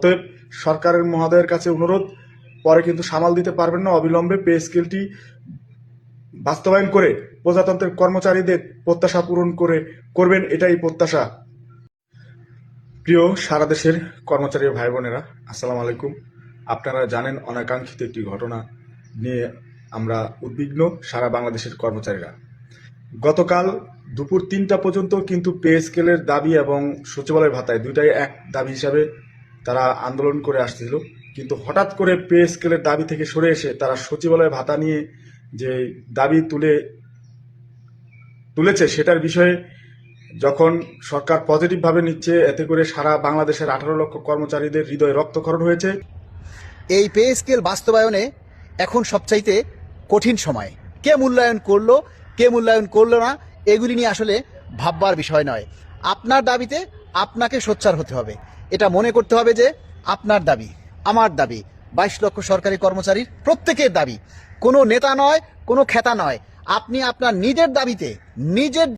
অতএব সরকারের মহোদয়ের কাছে অনুরোধ, পরে কিন্তু সামাল দিতে পারবেন না। অবিলম্বে পে স্কেলটি বাস্তবায়ন করে প্রজাতন্ত্রের কর্মচারীদের প্রত্যাশা পূরণ করে করবেন, এটাই প্রত্যাশা। প্রিয় সারা দেশের কর্মচারী ভাই বোনেরা আসসালামু আলাইকুম। আপনারা জানেন অনাকাঙ্ক্ষিত একটি ঘটনা নিয়ে আমরা উদ্বিগ্ন সারা বাংলাদেশের কর্মচারীরা। গতকাল দুপুর তিনটা পর্যন্ত কিন্তু পে স্কেলের দাবি এবং সচিবালয় ভাতায় দুইটাই এক দাবি হিসাবে তারা আন্দোলন করে আসছিল। কিন্তু হঠাৎ করে পে স্কেলের দাবি থেকে সরে এসে তারা সচিবালয় ভাতা নিয়ে যে দাবি তুলে, তুলেছে সেটার বিষয়ে যখন সরকার পজিটিভভাবে নিচ্ছে, এতে করে সারা বাংলাদেশের আঠারো লক্ষ কর্মচারীদের হৃদয় রক্তক্ষরণ হয়েছে। এই পে স্কেল বাস্তবায়নে এখন সবচাইতে কঠিন সময়। কে মূল্যায়ন করল, কে মূল্যায়ন করল না, এগুলি নিয়ে আসলে ভাববার বিষয় নয়। আপনার দাবিতে আপনাকে সোচ্চার হতে হবে। এটা মনে করতে হবে যে আপনার দাবি, আমার দাবি, বাইশ লক্ষ সরকারি কর্মচারীর প্রত্যেকের দাবি। কোনো নেতা নয়, কোনো খেতা নয়। আপনি আপনার নিজের দাবিতে, নিজের